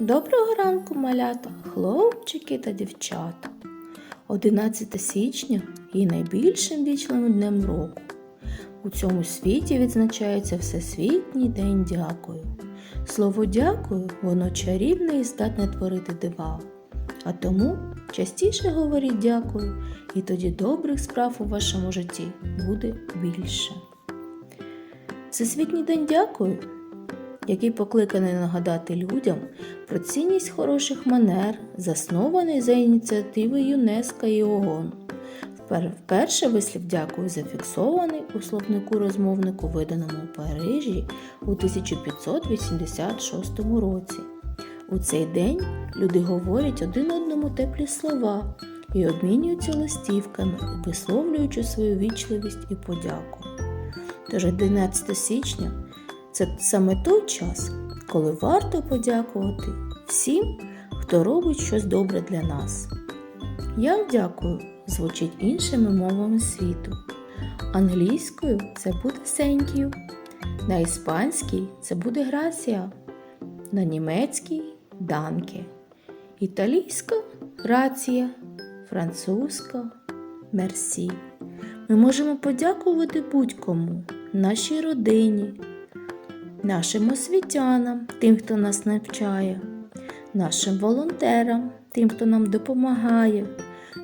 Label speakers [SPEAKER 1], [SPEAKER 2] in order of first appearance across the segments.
[SPEAKER 1] Доброго ранку, малята, хлопчики та дівчата. 11 січня є найбільшим вічливим днем року. У цьому світі відзначається Всесвітній день дякую. Слово дякую, воно чарівне і здатне творити дива. А тому частіше говоріть дякую, і тоді добрих справ у вашому житті буде більше. Всесвітній день дякую який покликаний нагадати людям про цінність хороших манер, заснований за ініціативи ЮНЕСКО і ООН. Вперше вислів дякую зафіксований у словнику розмовнику, виданому у Парижі у 1586 році. У цей день люди говорять один одному теплі слова і обмінюються листівками, висловлюючи свою вічливість і подяку. Тож 11 січня це саме той час, коли варто подякувати всім, хто робить щось добре для нас. Я дякую звучить іншими мовами світу. Англійською це буде thank you, на іспанській це буде грація, на німецькій данке, італійська рація, французька мерсі. Ми можемо подякувати будь-кому, нашій родині, нашим освітянам, тим, хто нас навчає, нашим волонтерам, тим, хто нам допомагає,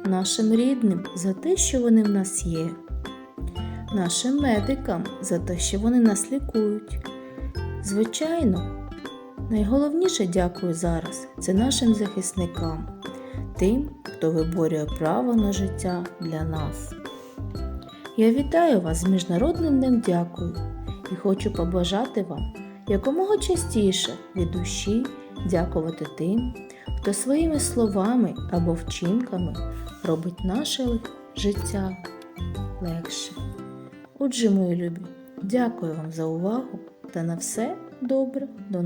[SPEAKER 1] нашим рідним за те, що вони в нас є, нашим медикам за те, що вони нас лікують. Звичайно, найголовніше дякую зараз це нашим захисникам, тим, хто виборює право на життя для нас. Я вітаю вас з Міжнародним днем дякую і хочу побажати вам якомога частіше від душі дякувати тим, хто своїми словами або вчинками робить наше життя легше. Отже, мої любі, дякую вам за увагу та на все добре до